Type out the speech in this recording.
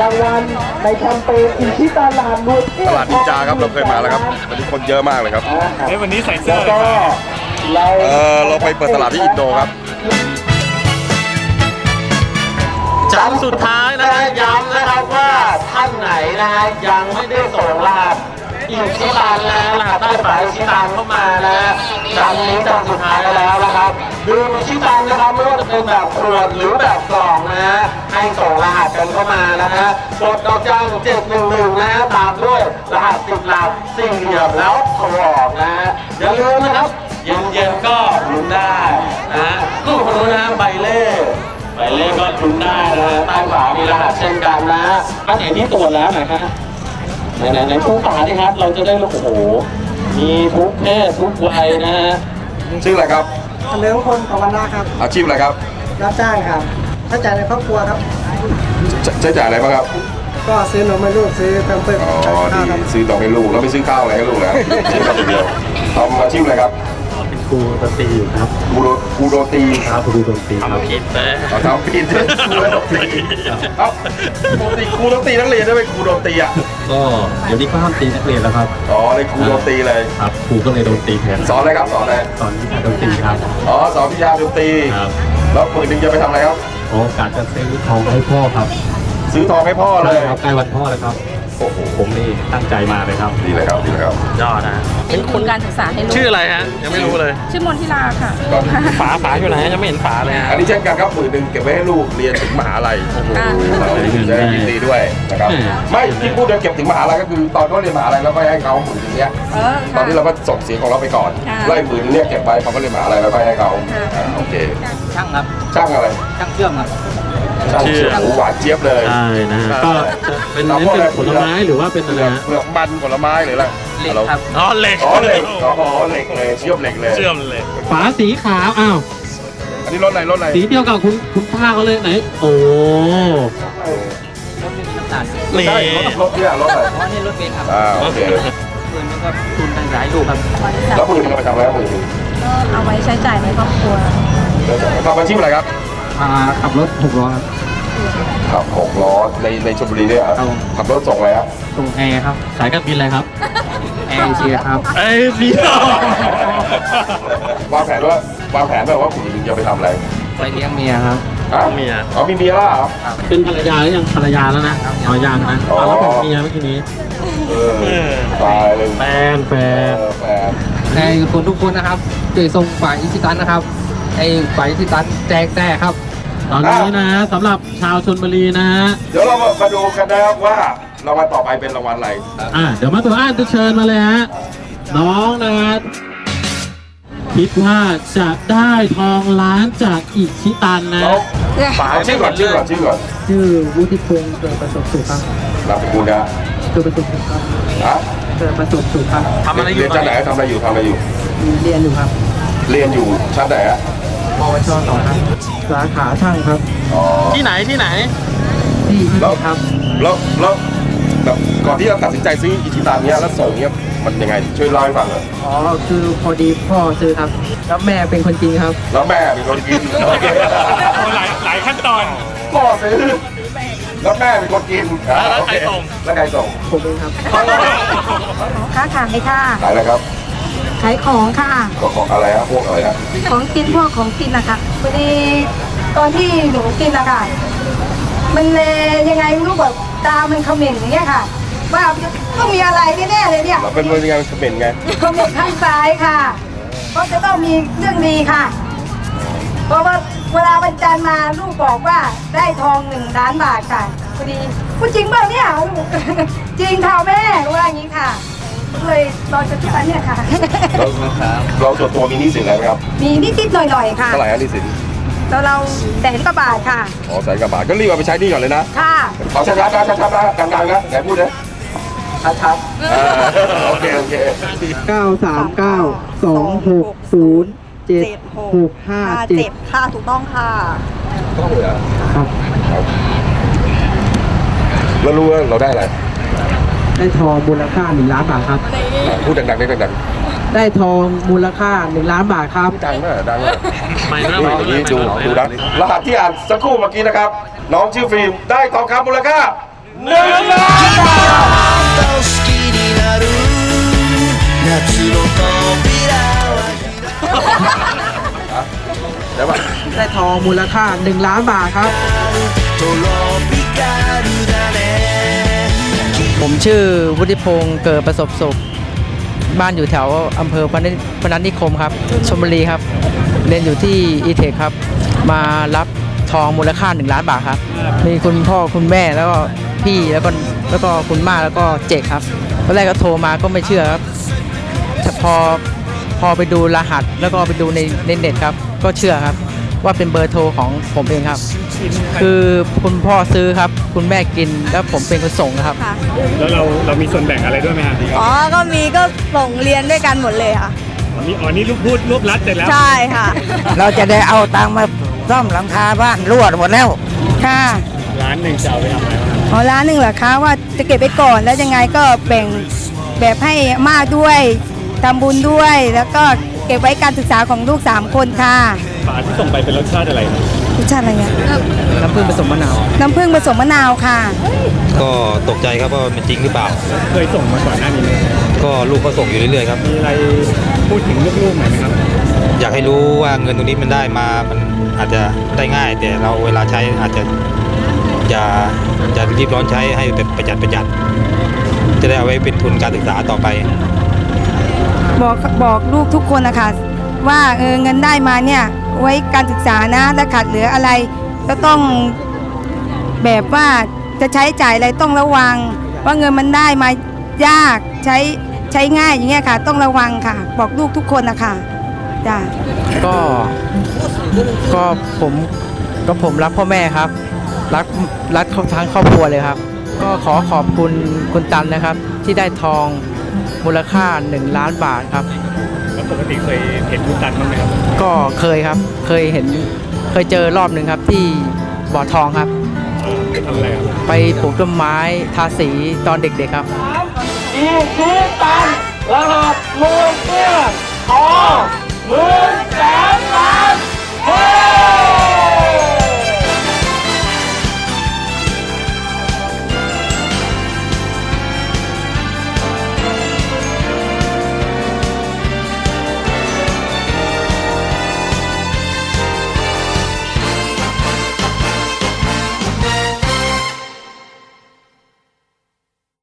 รางวัลในแคมเปญอิชิตาลานรวมตลาดนินจาครับเราเคยมาแล้วครับวันนี้คนเยอะมากเลยครับเฮ้ยวันนี้ใส่เสื้แล้อวอะไรก็มาเราเออเราไปเปิดตลาดที่อินโดครับจันทร์สุดท้ายนะฮะย้ำนะครับว่าท่านไหนนะฮะยังไม่ได้ส่งรหัส อิชิตันนะรหัสใต้ฝาอิชิตันเข้ามานะจันนี้จันสุดท้ายแล้วนะครับดื่มอิชิตันนะครับไม่ว่าจะเป็นแบบขวดหรือแบบกล่องนะฮะให้ส่งรหัสกันเข้ามานะฮะกดดอกจันเจ็ดหนึ่งหนึ่งนะฮะตามด้วยรหัสสิบหลักสี่เหลี่ยมแล้วโทรออกนะฮะอย่าลืมนะครับเย็นๆก็ลุ้นได้นะฮะลูกคนนู้นะใบเล่หมายเลขก็ลุ้นได้นะใต้ฝามีรหัสเช่นกันนะฮะอันไหนที่ตรวจแล้วไหน่อยฮะ ไหนไหนไหนผู้ฝาดิครับ เราจะได้รู้โอ้โห มีทุกเพศทุกวัยนะฮะชื่ออะไรครับเลี้ยงคนของวันละครับอาชีพอะไรครับรับจ้างครับถ้าจ่ายในครอบครัวครับ ใช้ใช้จ่ายอะไรบ้างครับก็ซื้อนมให้ลูกซื้อแพมเพิร์สอ๋อข้าวดีครับซื้อดอกให้ลูกแล้วไม่ซื้อข้าวอะไรให้ลูกนะซื้อข้าวอย่างเดียวทำอาชีพอะไรครับเป็นครูดนตรีอยู่ครับครูโรครูโรตีครับครูดนตรีครับผิดเลยเอาทำผิดครูโรตีเอ้าปกติครูโรตีนักเรียนได้ไหมครูโรตีอะ ก็เดี๋ยวนี้ก็ห้ามตีนักเรียนแล้วครับ อ๋อเลยครูโรตีเลย ครับครูก็เลยโดนตีแทนสอนอะไรครับสอนอะไรสอนวิชาดนตรีครับอ๋อสอนวิชาดนตรีครับแล้วปืนหนึ่งจะไปทำอะไรครับโอกาสจะซื้อทองให้พ่อครับ ซื้อทองให้พ่อเลใช่ยครับใกล้วันพ่อแล้วครับ โอ้โหผมนี่ตั้งใจมาเลยครับ ดีเลยครับดีเลยครับ ยอดนะเป็นทุนการศึกษาให้ลูก ชื่ออะไรฮะ ยังไม่รู้เลย ชื่อมนทิลาค่ะ ฝาฝาอยู่ไหนยังไม่เห็นฝาเลยฮะ อันนี้เช่นกันครับหมื่นหนึ่งเก็บไว้ให้ลูกเรียนถึงมหาลัยอ่าเราจะได้ยินดีด้วยนะครับไม่ที่พูดเดี๋ยวเก็บถึงมหาลัยก็คือตอนเขาเรียนมหาลัยแล้วก็ให้เขาหมื่นหนึ่งเนี้ย เออตอนนี้เราก็ส่งเสียงของเราไปก่อนค่ะไล่หมื่นเนี่ยเก็บไว้พอเขาเรียนมหาลัยแล้วก็ให้เขาค่ะ อ่าโอเค ช่างครับ ช่างอะไร ช่างเชื่อมครับช่าง เชื่อมหวานเจี๊ยบเลยใช่นะฮะก็จะเป็นเน้นเป็นผลไม้หรือว่าเป็นอะไรเปลือกฮะเปลือกมันผลไม้หรืออะไรเหล็กครับอ๋อเหล็กอ๋อเหล็กอ๋อเหล็กเลยเชื่อมเหล็กเลยเชื่อมเหล็กฝาสีขาวอ้าวอันนี้รถอะไรรถอะไรสีเดียวกับคุณคุณป้าเขาเลยไหนโอ้นี่ใช่รถรถเนี่ยรถอะไรอ๋อนี่รถเบนซ์ครับอ่าโอเคปืนมันก็ทุนตั้งหลายลูกครับแล้วปืนเราไปทำอะไรครับปืนก็เอาไว้ใช้จ่ายในครอบครัวทำอาชีพอะไรครับ อ่าขับรถหกล้อครับ ขับหกล้อในในชลบุรีเนี่ยเหรอครับผม ขับรถส่งอะไรครับส่งแอร์ครับ สายการบินอะไรครับแอร์เอเชียครับ เอ้ยพี่วางแผนว่าวางแผนแบบว่าผู้หญิงจะไปทำอะไรไปเลี้ยงเมียครับ ฮะเมียอ๋อมีเมียแล้วเหรอ เป็นภรรยาหรือยังภรรยาแล้วนะอ๋อยังนะอ๋ออะแล้วผมเมียเมื่อกี้นี้เออตายเลยแฟนแฟเอนอแฟนในคนทุกคนนะครับช่วยส่งฝ่ายอิชิตันนะครับไอ้ฝ่ายอิชิตันแจกแต่ครับ ตอนนี้นะสำหรับชาวชนบุรีนะฮะเดี๋ยวเรามาดูกันนะครับว่ารางวัลต่อไปเป็นรางวัลอะไรอะเดี๋ยวมาตัวอ่านจะเชิญมาเลยฮะน้องนะฮะคิดว่าจะได้ทองล้านจากอิชิตันนะเราฝาชื่อก่อนชื่อก่อนชื่อก่อนชื่อวุฒิพงศ์เกิดประสบสุขครับนามสกุลนะเกิดประสบสุขครับฮะเกิดประสบสุขครับทำอะไรอยู่เรียนตอชั้นนไหนนี้ทำอะไรอยู่ทำอะไรอยู่ เรียนอยู่ครับ เรียนอยู่ชั้นไหนฮะ ปวชสองครับสาขาช่างครับอ๋อที่ไหนที่ไหนที่ที่แล้วครับ แล้วแล้วแบบก่อนที่จะตัดสินใจซื้ออิชิตันเนี้ยแล้วส่งเนี้ยมันยังไงช่วยเล่าให้ฟังหน่อยอ๋อคือพอดีพ่อซื้อครับ แล้วแม่เป็นคนจีนครับ แล้วแม่เป็นคนกินโอเคหลายหลายขั้นตอน พ่อซื้อแล้วแม่เป็นคนกินอ่าแล้วโอใครเคส่งแล้วใครส่งผมเองครับ ค้าขายค่ะ ขายอะไรครับ ขายของค่ะ ก็ของอะไรฮะพวกอะไรฮะของกินพวกของกินนะคะพอดีตอนที่หนูกินนะคะมันเลยยังไงไม่รู้แบบตามันเขม่นอย่างเงี้ยค่ะ ว่าต้องมีอะไรแน่ๆเลยเนี่ยเราเป็นยังไงมันเป็นไงเขม่นข้างซ้ายค่ะเพราะจะต้องมีเรื่องดีค่ะ เพราะว่าเวลาวันจันทร์มาลูกบอกว่าได้ทองหนึ่งล้านบาทค่ะพอดีพูดจริงเปล่าเนี่ยลูกจริงค่ะแม่ว่าอย่างนี้ค่ะ เลยรอจะที่วันเนี่ยค่ะ เราเราส่วนตัวมีหนี้สินอะไรไหมครับมีนิดๆหน่อยๆค่ะเท่าไหร่ฮะหนี้สินเราเราแสนกว่าบาทค่ะ อ๋อแสนกว่าบาทก็รีบเอาไปใช้หนี้ก่อนเลยนะค่ะขอชัดๆนะชัดๆนะดังๆนะไหนพูดนะชัดๆอ่าโอเคโอเค9 3 9 2 6 0 7 6 5 7ค่ะถูกต้องค่ะต้องเลยเหรอครับแล้วรู้ว่าเราได้อะไร ได้ทองมูลค่า1ล้านบาทครับ พูดดังๆได้ดังได้ทองมูลค่า1ล้านบาทครับ ๆดังมากดังมากไม่นี่ไม่นี่ดูดูนะรหัสที่อ่านสักครู่เมื่อกี้นะครับ น้องชื่อฟิล์มได้ทองคำมูลค่าหนึ่งล้านบาทเดี๋ยวมาได้ทองมูลค่า1ล้านบาทครับ ผมชื่อวุฒิพงศ์เกิดประสบสุข บ้านอยู่แถวอำเภอพนัสพนัสนิคมครับชลบุรีครับ เรียนอยู่ที่อีเทคครับ มารับทองมูลค่า 1 ล้านบาทครับ มีคุณพ่อคุณแม่แล้วก็พี่แล้วก็แล้วก็คุณม่าแล้วก็เจกครับตอนแรกก็โทรมาก็ไม่เชื่อครับแต่พอพอไปดูรหัสแล้วก็ไปดูในในเน็ตครับ ก็เชื่อครับ ว่าเป็นเบอร์โทรของผมเองครับ คือคุณพ่อซื้อครับ คุณแม่กินแล้วผมเป็นคนส่งครับ ค่ะ แล้วเราเรามีส่วนแบ่งอะไรด้วยไหมฮะอ๋อ ก็มีก็ส่งเรียนด้วยกันหมดเลยค่ะอ๋อนี่อ๋อนี่รูปพูดรูปรัดเสร็จแล้ว ใช่ค่ะ เราจะได้เอาตังค์มาซ่อมหลังคาบ้านรั่วหมดแล้ว ค่ะร้านหนึ่งจะเอาไปทำอะไรบ้างครับอ๋อร้านหนึ่งเหรอคะว่าจะเก็บไปก่อนแล้วยังไงก็แบ่งแบบให้อามาด้วยทำบุญด้วย แล้วก็เก็บไว้การศึกษาของลูกสามคนค่ะ ฝาที่ส่งไปเป็นรสชาติอะไรครับรสชาติอะไรเนี่ยน้ำผึ้งผสมมะนาว น้ำผึ้งผสมมะนาวค่ะ ก็ตกใจครับว่ามันจริงหรือเปล่า เคยส่งมาก่อนหน้านี้ไหมก็ลูกก็ส่งอยู่เรื่อยๆครับ มีอะไรพูดถึงลูกๆหน่อยไหมครับ อยากให้รู้ว่าเงินตรงนี้มันได้มา มันอาจจะได้ง่าย แต่เราเวลาใช้อาจจะอย่าอย่ารีบร้อนใช้ให้แบบประหยัดประหยัด จะได้เอาไว้เป็นทุนการศึกษาต่อไป บอกบอกลูกทุกคนนะคะว่าเออเงินได้มาเนี่ย ไว้การศึกษานะถ้าขาดเหลืออะไร ก็ต้องแบบว่าจะใช้จ่ายอะไรต้องระวัง ว่าเงินมันได้มายากใช้ใช้ง่ายอย่างเงี้ยค่ะ ต้องระวังค่ะ บอกลูกทุกคนนะคะจ้ะก็ก็ผมก็ผมรักพ่อแม่ครับ รักรักทั้งครอบครัวเลยครับ ก็ขอขอบคุณคุณตันนะครับ ที่ได้ทองมูลค่า 1 ล้านบาทครับ ปกติเคยเห็นคุณตันบ้างไหมครับ ก็เคยครับ เคยเห็น เคยเจอรอบหนึ่งครับที่บ่อทองครับเออไปทำอะไรครับ ไปปลูกต้นไม้ทาสีตอนเด็กๆครับ อีชิตันรหัสมูลเสื้อทองหมื่นแสน